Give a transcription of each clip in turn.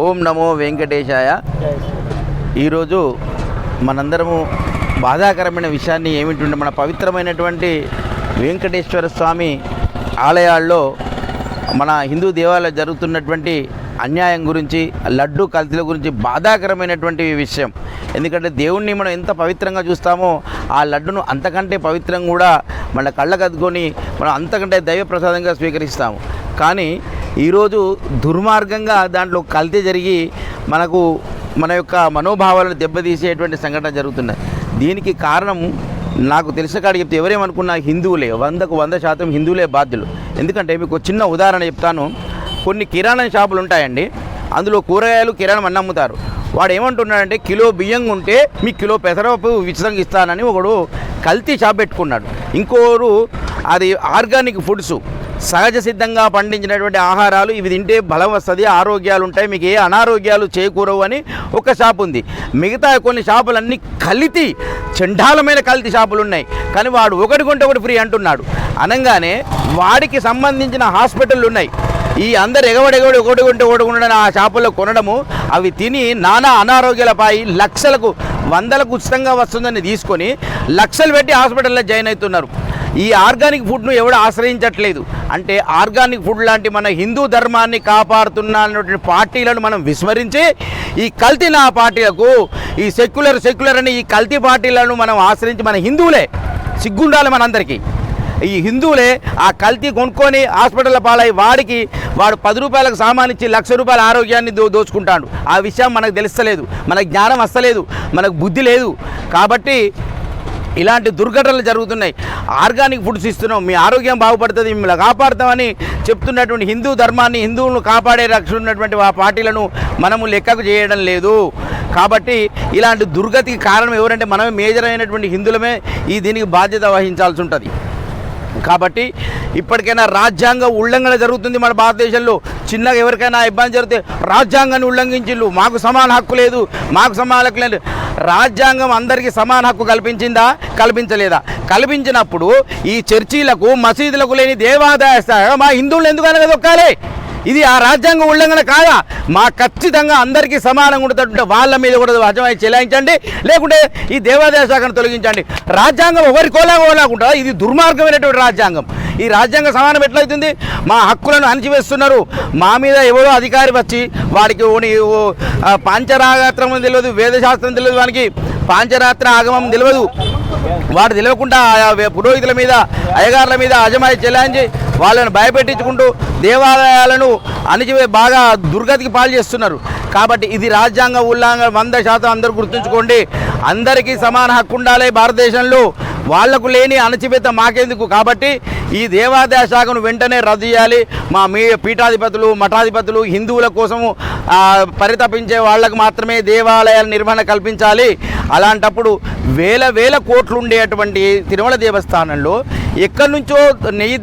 ఓం నమో వెంకటేశాయ. ఈరోజు మనందరము బాధాకరమైన విషయాన్ని ఏమిటంటే మన పవిత్రమైనటువంటి వెంకటేశ్వర స్వామి ఆలయాల్లో మన హిందూ దేవాలయాలు జరుగుతున్నటువంటి అన్యాయం గురించి లడ్డు కల్తీల గురించి బాధాకరమైనటువంటి విషయం. ఎందుకంటే దేవుణ్ణి మనం ఎంత పవిత్రంగా చూస్తామో ఆ లడ్డును అంతకంటే పవిత్రంగా కూడా మన కళ్ళకద్దుకొని మనం అంతకంటే దైవ ప్రసాదంగా స్వీకరిస్తాము. కానీ ఈరోజు దుర్మార్గంగా దాంట్లో కల్తీ జరిగి మనకు మన యొక్క మనోభావాలను దెబ్బతీసేటువంటి సంఘటన జరుగుతున్నాయి దీనికి కారణం నాకు తెలిసిన కాడ చెప్తే ఎవరేమనుకున్నా హిందువులే. వందకు వంద శాతం హిందువులే బాధ్యులు. ఎందుకంటే మీకు చిన్న ఉదాహరణ చెప్తాను. కొన్ని కిరాణా షాపులు ఉంటాయండి. అందులో కూరగాయలు కిరాణం అన్న అమ్ముతారు వాడు ఏమంటున్నాడంటే కిలో బియ్యం ఉంటే మీకు కిలో పెసరపప్పు ఉచితంగా ఇస్తానని ఒకడు కల్తీ షాప్ పెట్టుకున్నాడు. ఇంకోరు అది ఆర్గానిక్ ఫుడ్స్ సహజ సిద్ధంగా పండించినటువంటి ఆహారాలు ఇవి తింటే బలం వస్తుంది ఆరోగ్యాలు ఉంటాయి మీకు ఏ అనారోగ్యాలు చేకూరవు అని ఒక షాప్ ఉంది. మిగతా కొన్ని షాపులన్నీ కలితి చండాలమైన కల్తీ షాపులు ఉన్నాయి. కానీ వాడు ఒకటి కొంటే ఒకటి ఫ్రీ అంటున్నాడు. అనగానే వాడికి సంబంధించిన హాస్పిటళ్ళు ఉన్నాయి. ఈ అందరు ఎగవడి ఎగవడి ఒకటి కొంటే ఒకటి ఉండడం ఆ షాపుల్లో కొనడము అవి తిని నానా అనారోగ్యాలపై లక్షలకు వందలకు ఉచితంగా వస్తుందని తీసుకొని లక్షలు పెట్టి హాస్పిటల్లో జాయిన్ అవుతున్నారు. ఈ ఆర్గానిక్ ఫుడ్ను ఎవడు ఆశ్రయించట్లేదు? అంటే ఆర్గానిక్ ఫుడ్ లాంటి మన హిందూ ధర్మాన్ని కాపాడుతున్నటువంటి పార్టీలను మనం విస్మరించి ఈ కల్తీ నా పార్టీలకు ఈ సెక్యులర్ సెక్యులర్ అని ఈ కల్తీ పార్టీలను మనం ఆశ్రయించి మన హిందువులే సిగ్గుండాలి మనందరికీ. ఈ హిందువులే ఆ కల్తీ కొనుక్కొని హాస్పిటల్ పాలై వాడికి వాడు పది రూపాయలకు సామానిచ్చి లక్ష రూపాయల ఆరోగ్యాన్ని దో దోచుకుంటాడు. ఆ విషయం మనకు తెలుస్తలేదు. మనకు జ్ఞానం వస్తలేదు. మనకు బుద్ధి లేదు. కాబట్టి ఇలాంటి దుర్ఘటనలు జరుగుతున్నాయి. ఆర్గానిక్ ఫుడ్స్ ఇస్తున్నాం. మీ ఆరోగ్యం బాగుపడుతుంది మిమ్మల్ని కాపాడుతామని చెప్తున్నటువంటి హిందూ ధర్మాన్ని హిందువులను కాపాడే రక్షణ ఉన్నటువంటి ఆ పార్టీలను మనము లెక్కకు చేయడం లేదు. కాబట్టి ఇలాంటి దుర్గతికి కారణం ఎవరంటే మనమే మేజర్ అయినటువంటి హిందువులమే ఈ దీనికి బాధ్యత వహించాల్సి ఉంటుంది. కాబట్టి ఇప్పటికైనా రాజ్యాంగ ఉల్లంఘన జరుగుతుంది మన భారతదేశంలో. చిన్నగా ఎవరికైనా ఇబ్బంది జరిగితే రాజ్యాంగాన్ని ఉల్లంఘించిళ్ళు. మాకు సమాన హక్కు లేదు మాకు సమాన హక్కు లేదు. రాజ్యాంగం అందరికీ సమాన హక్కు కల్పించిందా? కల్పించలేదా? కల్పించినప్పుడు ఈ చర్చీలకు మసీదులకు లేని దేవాదాయ శాఖ మా హిందువులు ఎందుకు అనగదొక్కాలి ఇది ఆ రాజ్యాంగ ఉల్లంఘన కాదా? మా ఖచ్చితంగా అందరికీ సమానంగా ఉండేటటువంటి వాళ్ళ మీద కూడా వజమై చెలాయించండి లేకుంటే ఈ దేవాదాయ శాఖను తొలగించండి. రాజ్యాంగం ఎవరి కోలా కోలాకుంటా ఇది దుర్మార్గమైనటువంటి రాజ్యాంగం. ఈ రాజ్యాంగ సమానం ఎట్లయితుంది? మా హక్కులను అణచివేస్తున్నారు. మా మీద ఎవరో అధికారి వచ్చి వాడికి ఓని- పాంచరాగాత్రం తెలియదు వేదశాస్త్రం తెలియదు వానికి. పాంచరాత్ర ఆగమం తెలియదు. వాడు తెలియకుండా పురోహితుల మీద అయ్యగారుల మీద అజమాయి చెల్లాంచి వాళ్ళను భయపెట్టించుకుంటూ దేవాలయాలను అణిచివే బాగా దుర్గతికి పాలు చేస్తున్నారు. కాబట్టి ఇది రాజ్యాంగ ఉల్లంఘన వంద శాతం అందరూ గుర్తుంచుకోండి. అందరికీ సమాన హక్కు ఉండాలి భారతదేశంలో. వాళ్ళకు లేని అణచివేత మాకెందుకు? కాబట్టి ఈ దేవాదాయ శాఖను వెంటనే రద్దు చేయాలి. మా మీ పీఠాధిపతులు మఠాధిపతులు హిందువుల కోసము పరితపించే వాళ్ళకు మాత్రమే దేవాలయాల నిర్వహణ కల్పించాలి. అలాంటప్పుడు వేల వేల కోట్లు ఉండేటువంటి తిరుమల దేవస్థానంలో ఎక్కడి నుంచో నెయ్యి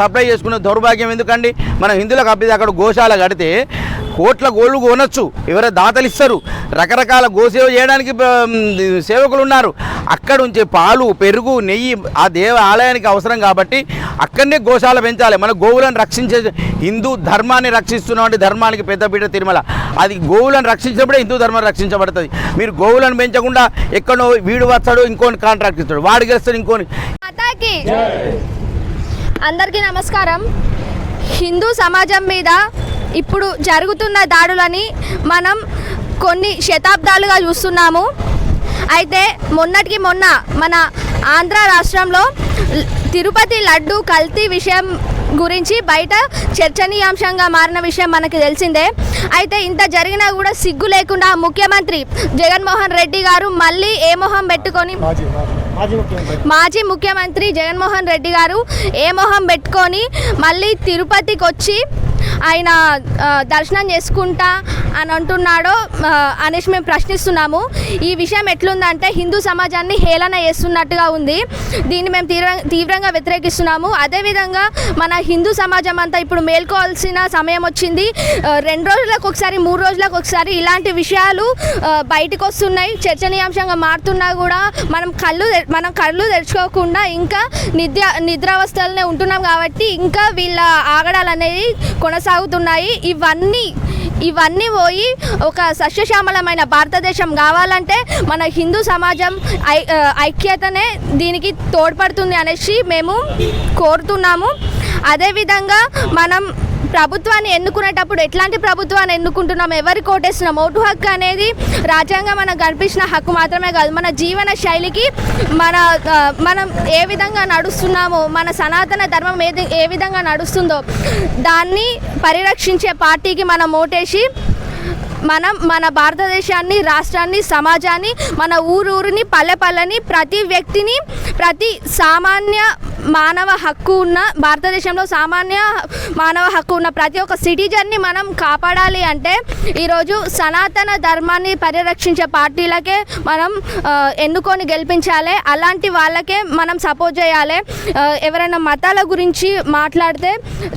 సప్లై చేసుకునే దౌర్భాగ్యం ఎందుకండి? మన హిందువులకు అబ్బి అక్కడ గోశాల కడితే కోట్ల గోళ్ళు కొనొచ్చు. ఎవరో దాతలు ఇస్తారు. రకరకాల గోసేవ చేయడానికి సేవకులు ఉన్నారు. అక్కడ ఉంచే పాలు పెరుగు నెయ్యి ఆ దేవ ఆలయానికి అవసరం కాబట్టి అక్కడనే గోశాల పెంచాలి. మన గోవులను రక్షించే హిందూ ధర్మాన్ని రక్షిస్తున్నామంటే ధర్మానికి పెద్దపీట తిరుమల. అది గోవులను రక్షించినప్పుడే హిందూ ధర్మం రక్షించబడుతుంది. మీరు గోవులను పెంచకుండా ఎక్కడో వీడు వస్తాడు ఇంకోని కాంట్రాక్ట్ ఇస్తాడు. వాడు గెలుస్తాడు ఇంకోని. అందరికీ నమస్కారం. హిందూ సమాజం మీద ఇప్పుడు జరుగుతున్న దాడులని మనం కొన్ని శతాబ్దాలుగా చూస్తున్నాము. అయితే మొన్నటికి మొన్న మన ఆంధ్ర రాష్ట్రంలో తిరుపతి లడ్డు కల్తీ విషయం గురించి బయట చర్చనీయాంశంగా మారిన విషయం మనకు తెలిసిందే. అయితే ఇంత జరిగినా కూడా సిగ్గు లేకుండా ముఖ్యమంత్రి జగన్మోహన్ రెడ్డి గారు మళ్ళీ ఏ మొహం పెట్టుకొని మాజీ ముఖ్యమంత్రి. జగన్మోహన్ రెడ్డి గారు ఏ మొహం పెట్టుకొని మళ్ళీ తిరుపతికి వచ్చి ఆయన దర్శనం చేసుకుంటా అని అంటున్నాడో అనేసి మేము ప్రశ్నిస్తున్నాము. ఈ విషయం ఎట్లుందంటే హిందూ సమాజాన్ని హేళన చేస్తున్నట్టుగా ఉంది. దీన్ని మేము తీవ్ర తీవ్రంగా వ్యతిరేకిస్తున్నాము. అదేవిధంగా మన హిందూ సమాజం అంతా ఇప్పుడు మేల్కోవాల్సిన సమయం వచ్చింది. రెండు రోజులకు ఒకసారి మూడు రోజులకు ఒకసారి ఇలాంటి విషయాలు బయటకు వస్తున్నాయి చర్చనీయాంశంగా మారుతున్నా కూడా మనం కళ్ళు మనం కళ్ళు తెరుచుకోకుండా ఇంకా నిద్ర నిద్రావస్థలనే ఉంటున్నాం కాబట్టి ఇంకా వీళ్ళ ఆగడాలు అనేది కొనసాగుతున్నాయి. ఇవన్నీ ఇవన్నీ పోయి ఒక సస్యశ్యామలమైన భారతదేశం కావాలంటే మన హిందూ సమాజం ఐ ఐక్యతనే దీనికి తోడ్పడుతుంది అనేసి మేము కోరుతున్నాము. అదేవిధంగా మనం ప్రభుత్వాన్ని ఎన్నుకునేటప్పుడు ఎట్లాంటి ప్రభుత్వాన్ని ఎన్నుకుంటున్నాం? ఎవరి కోటేస్తున్నాం? ఓటు హక్కు అనేది రాజ్యాంగం మనకు కనిపించిన హక్కు మాత్రమే కాదు. మన జీవన శైలికి మన మనం ఏ విధంగా నడుస్తున్నామో మన సనాతన ధర్మం ఏది ఏ విధంగా నడుస్తుందో దాన్ని పరిరక్షించే పార్టీకి మనం ఓటేసి మనం మన భారతదేశాన్ని రాష్ట్రాన్ని సమాజాన్ని మన ఊరూరిని పల్లె పల్లెని ప్రతి వ్యక్తిని ప్రతి సామాన్య మానవ హక్కు ఉన్న భారతదేశంలో సామాన్య మానవ హక్కు ఉన్న ప్రతి ఒక్క సిటిజన్ని మనం కాపాడాలి అంటే ఈరోజు సనాతన ధర్మాన్ని పరిరక్షించే పార్టీలకే మనం ఎన్నుకొని గెలిపించాలి. అలాంటి వాళ్ళకే మనం సపోర్ట్ చేయాలి. ఎవరైనా మతాల గురించి మాట్లాడితే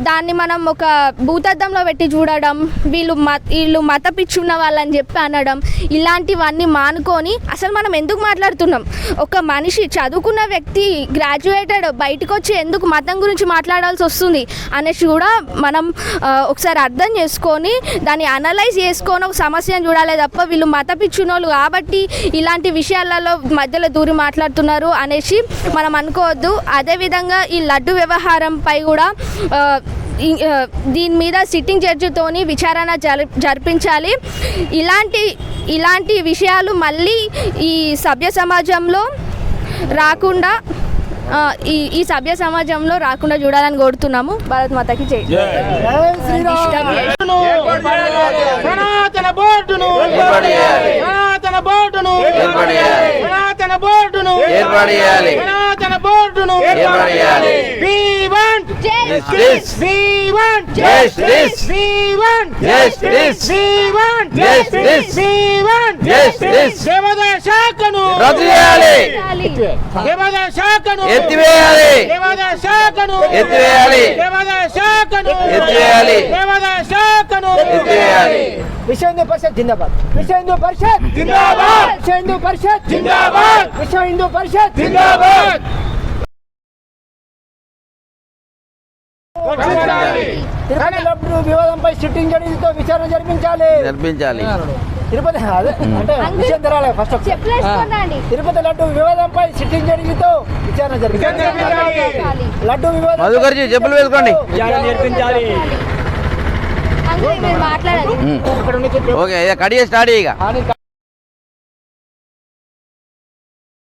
దాన్ని మనం ఒక భూతద్దంలో పెట్టి చూడడం వీళ్ళు మత వీళ్ళు మత పిచ్చి ఉన్న వాళ్ళని చెప్పి అనడం ఇలాంటివన్నీ మానుకొని అసలు మనం ఎందుకు మాట్లాడుతున్నాం? ఒక మనిషి చదువుకున్న వ్యక్తి గ్రాడ్యుయేటెడ్ బయటకు వచ్చి ఎందుకు మతం గురించి మాట్లాడాల్సి వస్తుంది అనేసి కూడా మనం ఒకసారి అర్థం చేసుకొని దాన్ని అనలైజ్ చేసుకొని ఒక సమస్యను చూడాలి తప్ప వీళ్ళు మత పిచ్చినోళ్ళు కాబట్టి ఇలాంటి విషయాలలో మధ్యలో దూరి మాట్లాడుతున్నారు అనేసి మనం అనుకోవద్దు. అదేవిధంగా ఈ లడ్డు వ్యవహారంపై కూడా దీని మీద సిట్టింగ్ జడ్జితోని విచారణ జర జరిపించాలి. ఇలాంటి ఇలాంటి విషయాలు మళ్ళీ ఈ సభ్య సమాజంలో రాకుండా ఈ ఈ సభ్య సమాజంలో రాకుండా చూడాలని కోరుతున్నాము. భారత్ మాతకి జై. సనాతన బోర్డును. ఏర్పాటు చేయాలి. సనాతన బోర్డును. ఏర్పాటు చేయాలి. సనాతన బోర్డును. సనాతన బోర్డును. దేవాదాయ శాఖను దేవాదాయ శాఖను ఎత్తివేయాలి దేవాదాయ శాఖను ఎత్తివేయాలి. దేవాదాయ శాఖను. దేవాదాయ శాఖను. విశ్వ హిందూ పరిషత్ జిందాబాద్. విశ్వ హిందూ పరిషత్ జిందాబాద్. విశ్వ హిందూ పరిషత్ జిందాబాద్. విశ్వ హిందూ పరిషత్ జిందాబాద్. తిరుపతి లడ్డు వివాదంపై సిట్టింగ్ జడ్జితో విచారణ జరిపించాలి. జరిపించాలి. తిరుపతి అదే అంటే విషయం తెరాలి ఫస్ట్ తిరుపతి లడ్డు వివాదంపై సిట్టింగ్ జడ్జితో విచారణ జరిపించాలి లడ్డు వివాదం మధుకర్జీ చెప్పులు వేసుకోండి. ఓకే కడిగే స్టార్ట్ ఇక.